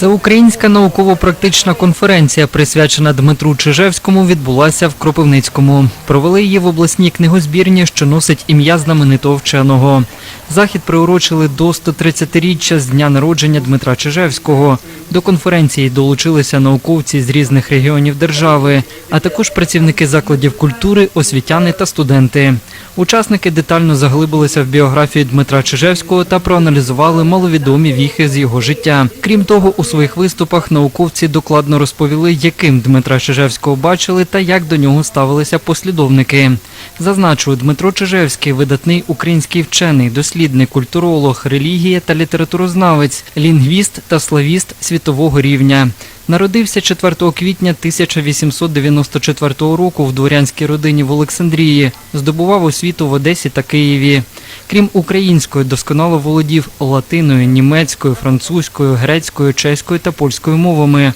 Всеукраїнська науково-практична конференція, присвячена Дмитру Чижевському, відбулася в Кропивницькому. Провели її в обласній книгозбірні, що носить ім'я знаменитого вченого. Захід приурочили до 130-річчя з дня народження Дмитра Чижевського. До конференції долучилися науковці з різних регіонів держави, а також працівники закладів культури, освітяни та студенти. Учасники детально заглибилися в біографію Дмитра Чижевського та проаналізували маловідомі віхи з його життя. Крім того, у своїх виступах науковці докладно розповіли, яким Дмитра Чижевського бачили та як до нього ставилися послідовники. Зазначу, Дмитро Чижевський видатний український вчений, дослідник, культуролог, релігія та літературознавець, лінгвіст та славіст світового рівня. Народився 4 квітня 1894 року в дворянській родині в Олександрії. Здобував освіту в Одесі та Києві. Крім української, досконало володів латиною, німецькою, французькою, грецькою, чеською та польською мовами.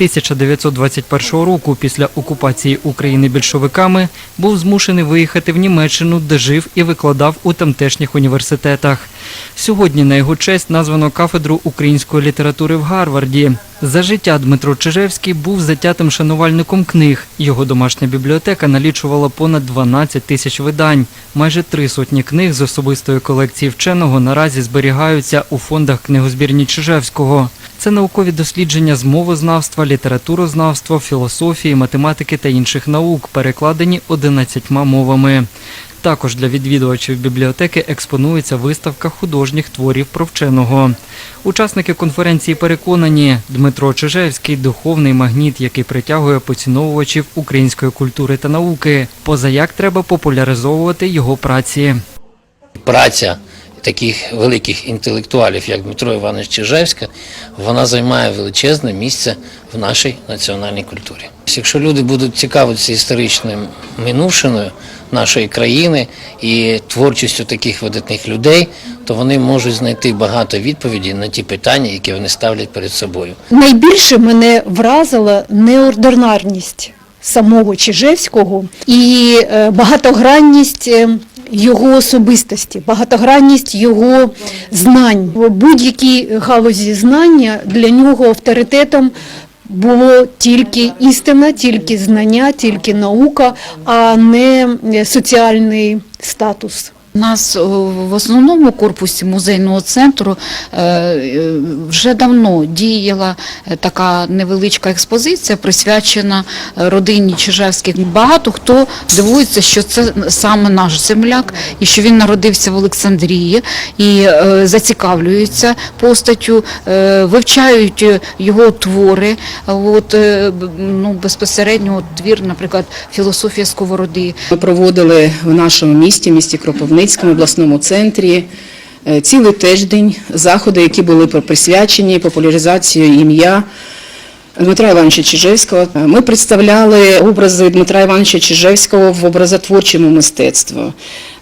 1921 року, після окупації України більшовиками, був змушений виїхати в Німеччину, де жив і викладав у тамтешніх університетах. Сьогодні на його честь названо кафедру української літератури в Гарварді. За життя Дмитро Чижевський був затятим шанувальником книг. Його домашня бібліотека налічувала понад 12 тисяч видань. Майже три сотні книг з особистої колекції вченого наразі зберігаються у фондах книгозбірні Чижевського. Це наукові дослідження з мовознавства, літературознавства, філософії, математики та інших наук, перекладені 11 мовами. Також для відвідувачів бібліотеки експонується виставка художніх творів про вченого. Учасники конференції переконані, Дмитро Чижевський духовний магніт, який притягує поціновувачів української культури та науки. Позаяк треба популяризовувати його праці. праця таких великих інтелектуалів, як Дмитро Іванович Чижевська, вона займає величезне місце в нашій національній культурі. Якщо люди будуть цікавитися історичною минувшиною нашої країни і творчістю таких видатних людей, то вони можуть знайти багато відповідей на ті питання, які вони ставлять перед собою. Найбільше мене вразила неординарність самого Чижевського і е, багатогранність е, його особистості, багатогранність його знань. В будь-якій галузі знання для нього авторитетом було тільки істина, тільки знання, тільки наука, а не соціальний статус. У нас в основному корпусі музейного центру е, е, вже давно діяла е, така невеличка експозиція, присвячена е, родині Чижевських. Багато хто дивується, що це саме наш земляк, і що він народився в Олександрії, і е, зацікавлюються постаттю, е, вивчають е, його твори. От, е, ну, безпосередньо твір, наприклад, філософія сковороди. Ми проводили в нашому місті, місті Кропивницькому, обласному центрі е, цілий тиждень заходи, які були присвячені популяризації ім'я Дмитра Івановича Чижевського. Е, Ми представляли образи Дмитра Івановича Чижевського в образотворчому мистецтві.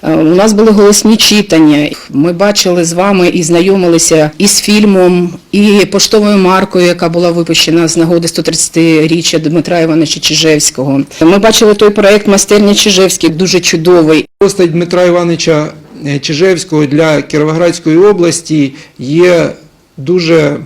Е, У нас були голосні читання. Ми бачили з вами і знайомилися і з фільмом, і поштовою маркою, яка була випущена з нагоди 130-річчя Дмитра Івановича Чижевського. Ми бачили той проект Майстерня Чижевський, дуже чудовий. Постать Дмитра Івановича е, Чижевського для Кіровоградської області є дуже,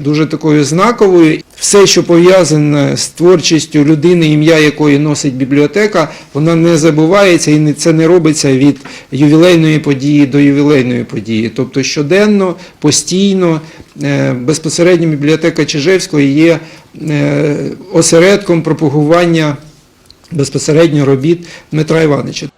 дуже такою знаковою. Все, що пов'язане з творчістю людини, ім'я якої носить бібліотека, вона не забувається і це не робиться від ювілейної події до ювілейної події. Тобто щоденно, постійно, е, безпосередньо бібліотека Чижевського є е, осередком пропагування безпосередньо робіт Дмитра Івановича.